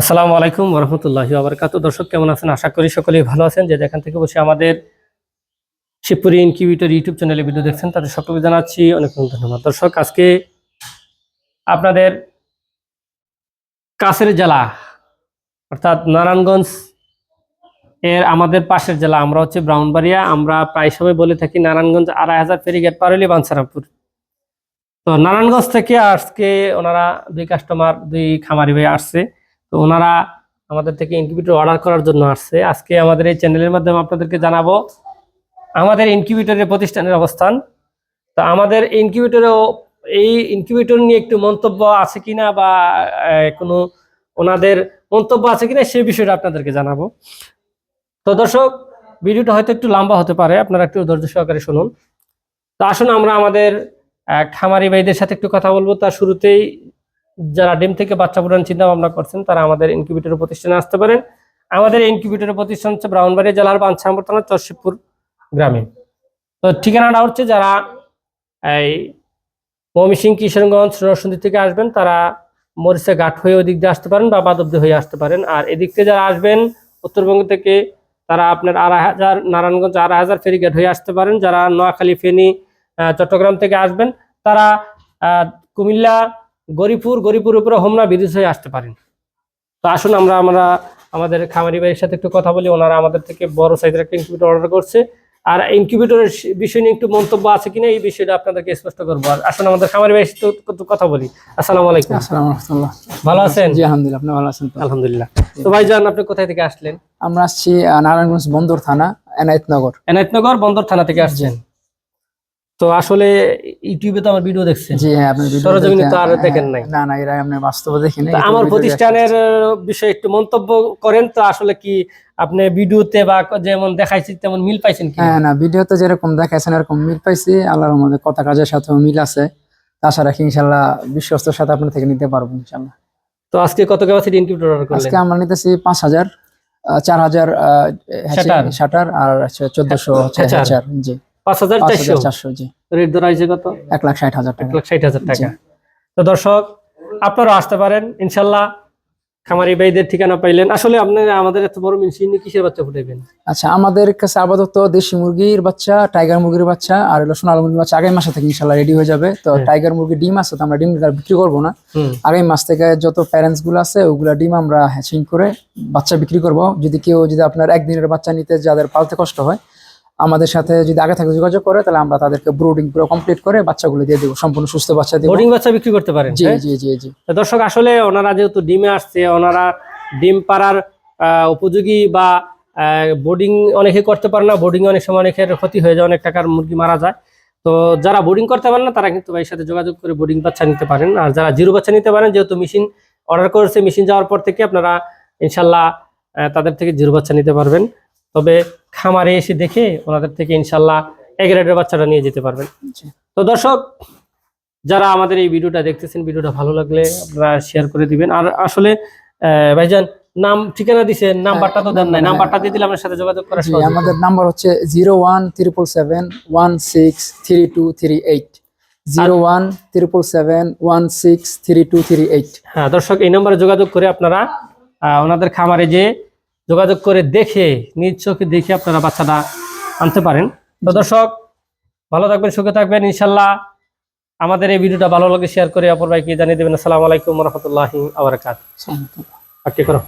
আসসালামু আলাইকুম রহমতুল্লাহ আবরকাত দর্শক, কেমন আছেন? আশা করি সকলেই ভালো আছেন। যে যেখান থেকে বসে আমাদের শিবপুরি ইনকিউবিটর ইউটিউব চ্যানেলে ভিডিও দেখছেন, তাদের সকলকে জানাচ্ছি অনেক অনেক ধন্যবাদ। দর্শক, আজকে আপনাদের কাছের জেলা, অর্থাৎ নারায়ণগঞ্জ এর আমাদের পাশের জেলা, আমরা হচ্ছে ব্রাউনবাড়িয়া। আমরা প্রায় সময় বলে থাকি নারায়ণগঞ্জ আড়াই হাজার ফেরিগেট পার হলে বাঞ্ছারামপুর তো নারায়ণগঞ্জ থেকে আজকে ওনারা দুই কাস্টমার দুই খামারি ভাই আসছে। তো ওনারা আমাদের থেকে ইনকিউবেটর অর্ডার করার জন্য আসছে। আজকে আমাদের এই চ্যানেলের মাধ্যমে আপনাদেরকে জানাব আমাদের ইনকিউবেটরের প্রতিষ্ঠানের অবস্থান। তো আমাদের ইনকিউবেটরেও এই ইনকিউবেটর নিয়ে একটু মন্তব্য আছে কিনা বা কোনো ওনাদের মন্তব্য আছে কিনা সেই বিষয়টা আপনাদেরকে জানাব। তো দর্শক, ভিডিওটা হয়তো একটু লম্বা হতে পারে, আপনারা একটু ধৈর্য সহকারে শুনুন। তো আসুন আমরা আমাদের খামারি ভাইদের সাথে একটু কথা বলব। তার শুরুতেই যারা ডিম থেকে বাচ্চা ফুটানোর চিন্তা ভাবনা করছেন, তারা আমাদের ইনকিউবেটরের প্রতিষ্ঠানে আসতে পারেন। আমাদের ইনকিউবেটরের প্রতিষ্ঠান হচ্ছে ব্রাউনবাড়ি জেলার বাঞ্ছামপুর থানা গ্রামে। তো ঠিকানাটা হচ্ছে যারা এই ময়মনসিং কিশোরগঞ্জ নরসিংদী থেকে আসবেন, তারা মরিচা ঘাট হয়ে ওদিক দিয়ে আসতে পারেন বা বাদব্দি হয়ে আসতে পারেন। আর এদিক থেকে যারা আসবেন, উত্তরবঙ্গ থেকে তারা আপনার আড়াই হাজার, নারায়ণগঞ্জ আড়াই হাজার ফেরিঘাট হয়ে আসতে পারেন। যারা নোয়াখালী, ফেনী চট্টগ্রাম থেকে আসবেন, তারা কুমিল্লা গরিপুর গরিপুর উপরে হোমনা ব্রিজ হয়ে আসতে পারেন। তো আসুন আমরা আমরা আমাদের খামারি ভাইয়ের সাথে একটু কথা বলি ওনারা আমাদের থেকে বড় সাইজের একটা ইনকিউবেটর অর্ডার করছে। আর ইনকিউবেটরের বিষয় নিয়ে একটু মন্তব্য আছে কিনা এই বিষয়টা আপনাদেরকে স্পষ্ট করব। আর আসুন আমাদের খামারি ভাইয়ের সাথে একটু কথা বলি। আসসালামু আলাইকুম। আসসালামু ভালো আছেন? জি আলহামদুলিল্লাহ আপনি ভালো আছেন? আলহামদুলিল্লাহ। তো ভাইজান আপনি কোথায় থেকে আসলেন? আমরা আসছি নারায়ণগঞ্জ বন্দর থানা এনায়েতনগর। এনায়তনগর বন্দর থানা থেকে আসছেন। তো আসলে ইউটিউবে তো আমার ভিডিও দেখছেন। জি হ্যাঁ আপনি video সরজমিনে তো আর দেখেন নাই। না না এরা আপনি বাস্তবে দেখেন আমার প্রতিষ্ঠানের বিষয়ে একটু মন্তব্য করেন তো আসলে কি আপনি ভিডিওতে বা যেমন দেখাইছি তেমন মিল পাইছেন কি? হ্যাঁ না ভিডিওতে যেরকম দেখাইছেন এরকম মিল পাইছি। আল্লাহর মধ্যে কথা কাজের সাথেও মিল আছে। আশা রাখি ইনশাল্লাহ বিশ্বস্তর সাথে আপনার থেকে নিতে পারব ইনশাল্লাহ। তো আজকে কত ক্যাপাসিটি ইনকিউবেটর অর্ডার করলেন? আজকে আমরা নিতেছি পাঁচ হাজার আহ, চার হাজার Shutter। শাটার আর চোদ্দশো Hatcher। হাজার জি। পাঁচ হাজার পাঁচ চারশো? হাজার চারশো জি। রেট ধরা হয়েছে কত? এক লাখ ষাট হাজার এক টাকা লাখ ষাট হাজার টাকা। তো দর্শক আপনারাও আসতে পারেন। ইনশাল্লাহ খামারি ভাইদের ঠিকানা পাইলেন। আসলে আপনি আমাদের এত বড় মেশিন কিসের বাচ্চা ফুটাইবেন? আচ্ছা আমাদের কাছে আপাতত দেশি মুরগির বাচ্চা টাইগার মুরগির বাচ্চা আর হলো সোনালী মুরগির বাচ্চা আগামী মাসে থেকে ইনশাল্লাহ রেডি হয়ে যাবে। তো। টাইগার মুরগি ডিম আছে তো আমরা ডিম বিক্রি করব না। আগামী মাস থেকে যত প্যারেন্টসগুলো আছে ওগুলা ডিম আমরা হ্যাচিং করে বাচ্চা বিক্রি করব। যদি কেউ যদি আপনার একদিনের বাচ্চা নিতে যাদের পালতে কষ্ট হয় আমাদের সাথে যদি আগে থেকে যোগাযোগ করে তাহলে আমরা তাদেরকে ব্রুডিং পুরো কমপ্লিট করে বাচ্চাগুলো দিয়ে দেবো সম্পূর্ণ সুস্থ বাচ্চা দিয়ে বোর্ডিং বাচ্চা বিক্রি করতে পারেন জি হ্যাঁ? জি জি জি। দর্শক আসলে ওনারা যেহেতু ডিমে আসছে ওনারা ডিম পাড়ার উপযোগী বা বোর্ডিং অনেকে করতে পারে না বোর্ডিং অনেক সময় অনেকের ক্ষতি হয়ে যায় অনেক টাকার মুরগি মারা যায়। তো যারা বোর্ডিং করতে পারেন না তারা কিন্তু ভাইয়ের সাথে যোগাযোগ করে বোর্ডিং বাচ্চা নিতে পারেন। আর যারা জিরো বাচ্চা নিতে পারেন যেহেতু মেশিন অর্ডার করেছে মেশিন যাওয়ার পর থেকে আপনারা ইনশাল্লাহ তাদের থেকে জিরো বাচ্চা নিতে পারবেন। তবে খামারে এসে দেখে ওনাদের থেকে ইনশাল্লাহ এক গ্রেডের বাচ্চাটা নিয়ে যেতে পারবেন। তো দর্শক যারা আমাদের এই ভিডিওটা দেখতেছেন ভিডিওটা ভালো লাগলে আপনারা শেয়ার করে দিবেন। আর আসলে ভাইজান নাম ঠিকানা দিছেন নাম্বারটা তো দেন নাই। হ্যাঁ, নাম্বারটা দিয়ে দিলে আমার সাথে যোগাযোগ করা সহজ আমাদের নাম্বার হচ্ছে zero one triple seven one six three two three eight. Zero one triple seven one six three two three eight. হ্যাঁ দর্শক এই নম্বরে যোগাযোগ করে আপনারা আহ, ওনাদের খামারে যে যোগাযোগ করে দেখে নিজ চোখে দেখে আপনারা বাচ্চাটা আনতে পারেন। তো দর্শক ভালো থাকবেন সুখে থাকবেন ইনশাল্লাহ। আমাদের এই ভিডিওটা ভালো লাগে শেয়ার করে অপর ভাইকে জানিয়ে দেবেন। আসসালামু আলাইকুম রহমতুল্লাহি আবার কাজ করো।